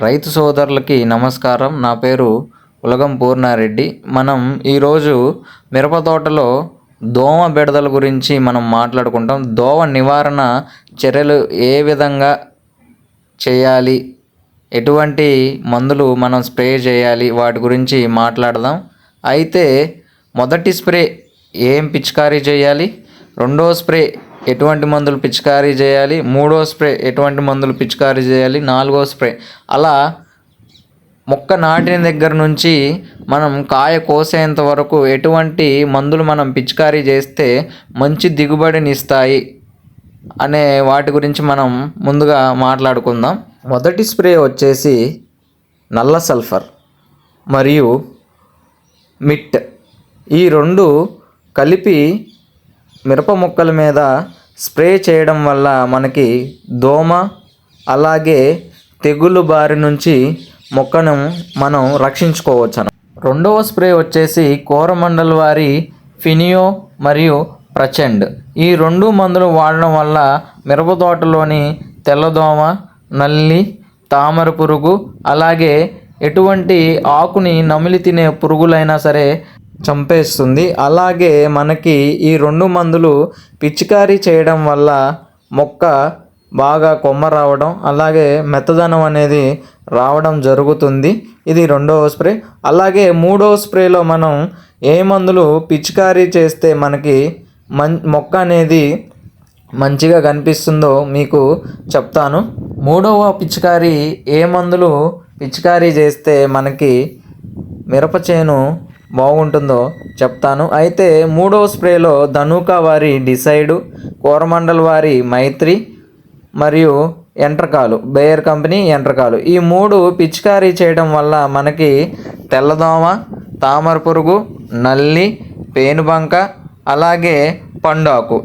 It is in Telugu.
రైతు సోదరులకి నమస్కారం. నా పేరు ఉలగం పూర్ణారెడ్డి. మనం ఈరోజు మిరప తోటలో దోమ బెడదల గురించి మనం మాట్లాడుకుంటాం. దోమ నివారణ చర్యలు ఏ విధంగా చేయాలి? ఎటువంటి మందులు మనం స్ప్రే చేయాలి? వాటి గురించి మాట్లాడదాం. అయితే మొదటి స్ప్రే ఏం పిచికారీ చేయాలి? రెండో స్ప్రే ఎటువంటి మందులు పిచికారీ చేయాలి? మూడో స్ప్రే ఎటువంటి మందులు పిచికారీ చేయాలి? నాలుగో స్ప్రే. అలా మొక్క నాటిన దగ్గర నుంచి మనం కాయ కోసేంత వరకు ఎటువంటి మందులు మనం పిచికారీ చేస్తే మంచి దిగుబడిని ఇస్తాయి అనే వాటి గురించి మనం ముందుగా మాట్లాడుకుందాం. మొదటి స్ప్రే వచ్చేసి నల్ల సల్ఫర్ మరియు మిట్. ఈ రెండు కలిపి మిరప మొక్కల మీద స్ప్రే చేయడం వల్ల మనకి దోమ అలాగే తెగులు బారి నుంచి మొక్కను మనం రక్షించుకోవచ్చు రెండవ స్ప్రే వచ్చేసి కోరమండల్ వారి ఫినియో మరియు ప్రచండ్. ఈ రెండు మందులు వాడడం వల్ల మిరప తోటలోని తెల్లదోమ నల్లి తామర పురుగు అలాగే ఎటువంటి ఆకుని నమిలి తినే పురుగులైనా సరే చంపేస్తుంది. అలాగే మనకి ఈ రెండు మందులు పిచికారీ చేయడం వల్ల మొక్క బాగా కొమ్మ రావడం అలాగే మెత్తదనం అనేది రావడం జరుగుతుంది. ఇది రెండవ స్ప్రే. అలాగే మూడవ స్ప్రేలో మనం ఏ మందులు పిచికారీ చేస్తే మనకి మన్ మొక్క అనేది మంచిగా కనిపిస్తుందో మీకు చెప్తాను. మూడవ పిచికారీ ఏ మందులు పిచికారీ చేస్తే మనకి మిరప చేను బాగుంటుందో చెప్తాను. అయితే మూడో స్ప్రేలో ధనుక వారి డిసైడు కోరమండల్ వారి మైత్రి మరియు ఎంట్రకాలు బేయర్ కంపెనీ ఎంట్రకాలు ఈ మూడు పిచికారీ చేయడం వల్ల మనకి తెల్లదోమ తామర పురుగు నల్లి పేనుబంక అలాగే పండాకు.